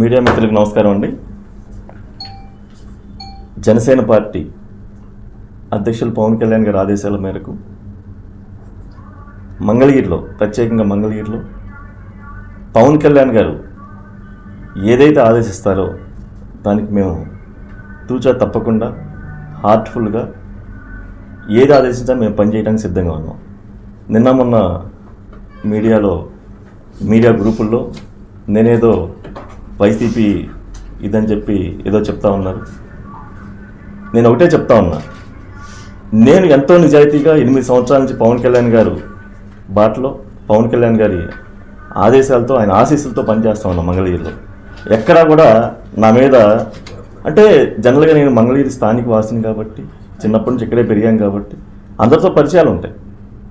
Media మిత్రులకు నమస్కారం అండి. జనసేన పార్టీ అధ్యక్షులు పవన్ కళ్యాణ్ గారి ఆదేశాల మేరకు మంగళగిరిలో ప్రత్యేకంగా మంగళగిరిలో పవన్ కళ్యాణ్ గారు ఏదైతే ఆదేశిస్తారో దానికి మేము తూచా తప్పకుండా హార్ట్ఫుల్గా ఏది ఆదేశించినా మేము పనిచేయడానికి సిద్ధంగా ఉన్నాం. నిన్న మొన్న మీడియాలో మీడియా గ్రూపుల్లో నేనేదో వైసీపీ ఇదని చెప్పి ఏదో చెప్తా ఉన్నారు. నేను ఒకటే చెప్తా ఉన్నా. నేను ఎంతో నిజాయితీగా ఎనిమిది సంవత్సరాల నుంచి పవన్ కళ్యాణ్ గారు బాటలో పవన్ కళ్యాణ్ గారి ఆదేశాలతో ఆయన ఆశీస్సులతో పనిచేస్తా ఉన్నా మంగళగిరిలో. ఎక్కడా కూడా నా మీద అంటే జనరల్గా నేను మంగళగిరి స్థానిక వాసిని కాబట్టి చిన్నప్పటి నుంచి ఇక్కడే పెరిగాను కాబట్టి అందరితో పరిచయాలు ఉంటాయి.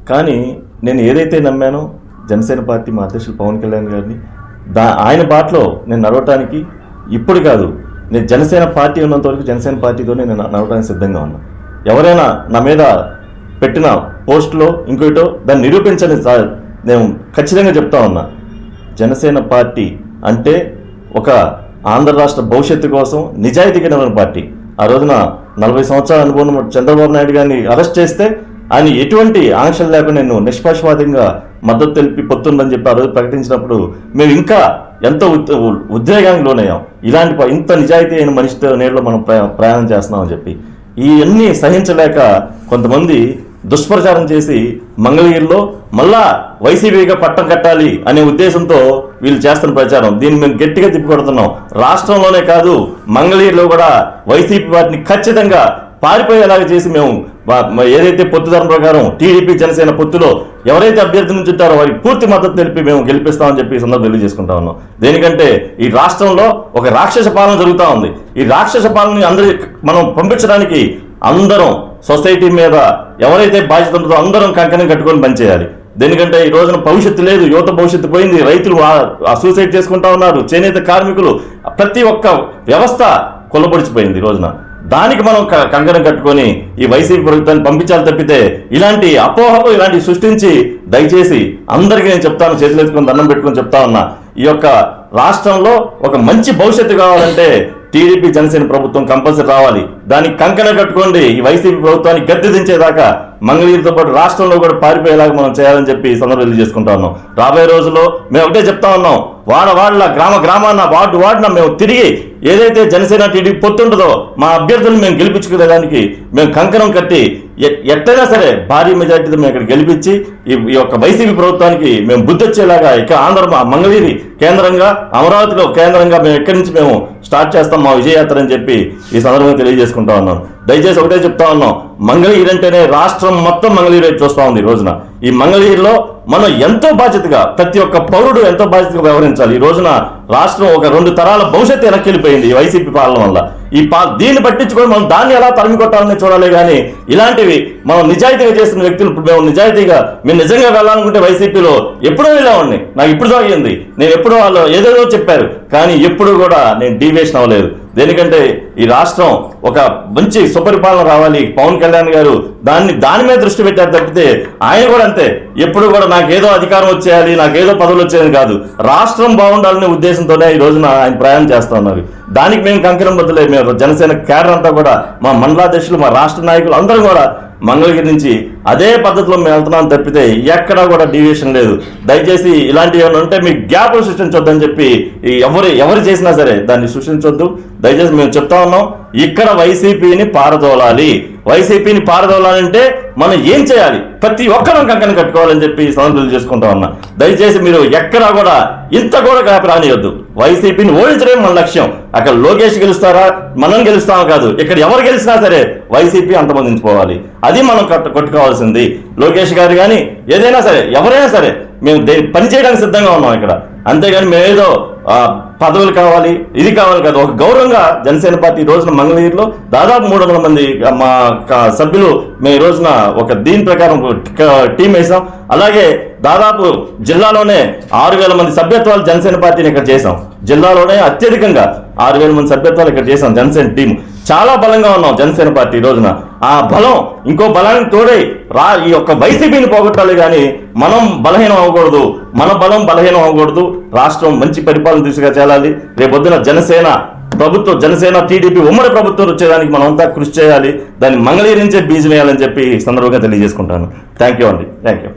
కానీ నేను ఏదైతే నమ్మానో జనసేన పార్టీ మా అధ్యక్షులు పవన్ కళ్యాణ్ గారిని దా ఆయన బాటలో నేను నడవటానికి ఇప్పుడు కాదు నేను జనసేన పార్టీ ఉన్నంత వరకు జనసేన పార్టీతోనే నేను నడవడానికి సిద్ధంగా ఉన్నా. ఎవరైనా నా మీద పెట్టిన పోస్టులో ఇంకోటో దాన్ని నిరూపించని నేను ఖచ్చితంగా చెప్తా ఉన్నా. జనసేన పార్టీ అంటే ఒక ఆంధ్ర రాష్ట్ర భవిష్యత్తు కోసం నిజాయితీగా నిలబడిన పార్టీ. ఆ రోజున నలభై సంవత్సరాల అనుభవం చంద్రబాబు నాయుడు గారిని అరెస్ట్ చేస్తే ఆయన ఎటువంటి ఆంక్షలు లేకుండా నేను నిష్పక్షపాతంగా మద్దతు తెలిపి పొత్తుందని చెప్పి ఆ రోజు ప్రకటించినప్పుడు మేము ఇంకా ఎంతో ఉద్- ఉద్వేగానికి లోనయ్యాం. ఇలాంటి ఇంత నిజాయితీ అయిన మనిషితో నేరులో మనం ప్రయాణం చేస్తున్నామని చెప్పి. ఇవన్నీ సహించలేక కొంతమంది దుష్ప్రచారం చేసి మంగళగిరిలో మళ్ళా వైసీపీగా పట్టం కట్టాలి అనే ఉద్దేశంతో వీళ్ళు చేస్తున్న ప్రచారం. దీన్ని మేము గట్టిగా తిప్పికొడుతున్నాం. రాష్ట్రంలోనే కాదు మంగళగిరిలో కూడా వైసీపీ వాటిని ఖచ్చితంగా పారిపోయేలాగా చేసి మేము ఏదైతే పొత్తు ధర్మ ప్రకారం టీడీపీ జనసేన పొత్తులో ఎవరైతే అభ్యర్థి నుంచి ఉంటారో వారికి పూర్తి మద్దతు తెలిపి మేము గెలిపిస్తామని చెప్పి సందర్భం తెలియజేసుకుంటా ఉన్నాం. దేనికంటే ఈ రాష్ట్రంలో ఒక రాక్షస పాలన జరుగుతూ ఉంది. ఈ రాక్షస పాలనని అందరి మనం పంపించడానికి అందరం సొసైటీ మీద ఎవరైతే బాధ్యత ఉంటుందో అందరం కంకణం కట్టుకొని పనిచేయాలి. దేనికంటే ఈ రోజున భవిష్యత్తు లేదు యువత భవిష్యత్తు పోయింది రైతులు ఆ- సూసైడ్ చేసుకుంటా ఉన్నారు చేనేత కార్మికులు ప్రతి ఒక్క వ్యవస్థ కొల్లబడిచిపోయింది ఈ రోజున. దానికి మనం కంకణం కట్టుకొని ఈ వైసీపీ ప్రభుత్వాన్ని పంపించాలి తప్పితే ఇలాంటి అపోహలు ఇలాంటివి సృష్టించి దయచేసి అందరికీ నేను చెప్తాను చేతులు ఎత్తుకొని దండం పెట్టుకొని చెప్తా ఉన్నా. ఈ యొక్క రాష్ట్రంలో ఒక మంచి భవిష్యత్తు కావాలంటే టీడీపీ జనసేన ప్రభుత్వం కంపల్సరీ రావాలి. దానికి కంకణ కట్టుకోండి. ఈ వైసీపీ ప్రభుత్వాన్ని గద్దె దించేదాకా మంగళగిరితో పాటు రాష్ట్రంలో కూడా పారిపోయేలాగా మనం చేయాలని చెప్పి సందర్భం తెలియజేసుకుంటా ఉన్నాం. రాబోయే రోజుల్లో మేము ఒకటే చెప్తా ఉన్నాం. వాడ వాడల గ్రామ గ్రామాన వార్డు వార్డున మేము తిరిగి ఏదైతే జనసేన టీడీపీ పొత్తుంటుందో మా అభ్యర్థులను మేము గెలిపించుకునేదానికి మేము కంకణం కట్టి ఎ- ఎట్టైనా సరే భారీ మెజార్టీతో మేము ఇక్కడ గెలిపించి ఈ యొక్క వైసీపీ ప్రభుత్వానికి మేము బుద్ధి వచ్చేలాగా ఇక్కడ ఆంధ్ర మంగళగిరి కేంద్రంగా అమరావతిలో కేంద్రంగా మేము ఎక్కడి నుంచి మేము స్టార్ట్ చేస్తాం మా విజయయాత్ర అని చెప్పి ఈ సందర్భంగా తెలియజేసుకుంటా ఉన్నాం దయచేసి ఒకటే చెప్తా ఉన్నాం. మంగళగిరి అంటేనే రాష్ట్రం మొత్తం మంగళగిరి చూస్తూ ఉంది ఈ రోజున. ఈ మంగళగిరిలో మనం ఎంతో బాధ్యతగా ప్రతి ఒక్క పౌరుడు ఎంతో బాధ్యతగా వ్యవహరించాలి. ఈ రోజున రాష్ట్రం ఒక రెండు తరాల భవిష్యత్తు వెనక్కి వెళ్ళిపోయింది ఈ వైసీపీ పాలన వల్ల. ఈ పా దీన్ని పట్టించుకొని మనం దాన్ని ఎలా తరిమి కొట్టాలని చూడాలి కానీ ఇలాంటివి మనం నిజాయితీగా చేసిన వ్యక్తులు ఇప్పుడు మేము నిజాయితీగా మేము నిజంగా వెళ్ళాలనుకుంటే వైసీపీలో ఎప్పుడో వెళ్ళామండి నాకు ఇప్పుడు జరిగింది. నేను ఎప్పుడో వాళ్ళు ఏదేదో చెప్పారు. కానీ ఎప్పుడు కూడా నేను డీవియేషన్ అవ్వలేదు. దేనికంటే ఈ రాష్ట్రం ఒక మంచి సుపరిపాలన రావాలి. పవన్ కళ్యాణ్ గారు దాన్ని దాని మీద దృష్టి పెట్టారు తప్పితే ఆయన కూడా అంతే. ఎప్పుడు కూడా నాకేదో అధికారం వచ్చేయాలి నాకేదో పదవులు వచ్చేయాలి కాదు. రాష్ట్రం బాగుండాలనే ఉద్దేశం ఉద్దేశంతోనే ఈ రోజున ఆయన ప్రయాణం చేస్తా ఉన్నారు. దానికి మేము కంకణం బదులే మేము జనసేన క్యాడర్ అంతా కూడా మా మండలాధ్యక్షులు మా రాష్ట్ర నాయకులు అందరూ కూడా మంగళగిరి నుంచి అదే పద్ధతిలో మేము వెళ్తున్నాం తప్పితే ఎక్కడా కూడా డీవియేషన్ లేదు. దయచేసి ఇలాంటివి ఏమైనా ఉంటే మీకు గ్యాప్లు సృష్టించొద్దని చెప్పి ఎవరు ఎవరు చేసినా సరే దాన్ని సృష్టించొద్దు. దయచేసి మేము చెప్తా ఉన్నాం ఇక్కడ వైసీపీని పారదోలాలి. వైసీపీని పారదోలాలంటే మనం ఏం చేయాలి? ప్రతి ఒక్కరం కంకణం కట్టుకోవాలని చెప్పి సందర్భాలు చేసుకుంటా ఉన్నా. దయచేసి మీరు ఎక్కడా కూడా ఇంత కూడా గ్యాప్ రానియొద్దు. వైసీపీని ఓడించడమే మన లక్ష్యం. అక్కడ లోకేష్ గెలుస్తారా? మనం గెలుస్తామో కాదు. ఇక్కడ ఎవరు గెలిచినా సరే వైసీపీ అంతమందించుకోవాలి. అది మనం కట్టు కొట్టుకోవాల్సింది. లోకేష్ గారు కానీ ఏదైనా సరే ఎవరైనా సరే మేము దే- పని చేయడానికి సిద్ధంగా ఉన్నాం ఇక్కడ. అంతేగాని మేమేదో ఏదో పదవులు కావాలి ఇది కావాలి కదా. ఒక గౌరవంగా జనసేన పార్టీ రోజున మంగళగిరిలో దాదాపు మూడు వందల మంది మా సభ్యులు మేము ఈ రోజున ఒక దీని ప్రకారం ఒక టీం వేసాం. అలాగే దాదాపు జిల్లాలోనే ఆరు వేల మంది సభ్యత్వాలు జనసేన పార్టీని ఇక్కడ చేసాం జిల్లాలోనే అత్యధికంగా ఆరు వేల మంది సభ్యత్వాలు ఇక్కడ చేసాం జనసేన టీం. చాలా బలంగా ఉన్నాం జనసేన పార్టీ ఈ రోజున. ఆ బలం ఇంకో బలానికి తోడై రా ఈ యొక్క వైసీపీని పోగొట్టాలి కానీ మనం బలహీనం అవ్వకూడదు. మన బలం బలహీనం అవ్వకూడదు. రాష్ట్రం మంచి పరిపాలన దిశగా చేయాలి రేపొద్దున జనసేన ప్రభుత్వం జనసేన టీడీపీ ఉమ్మడి ప్రభుత్వం వచ్చేదానికి మనమంతా కృషి చేయాలి. దాన్ని మంగళీరించే బీజం వేయాలని చెప్పి సందర్భంగా తెలియజేసుకుంటాను. థ్యాంక్ యూ అండి. Thank you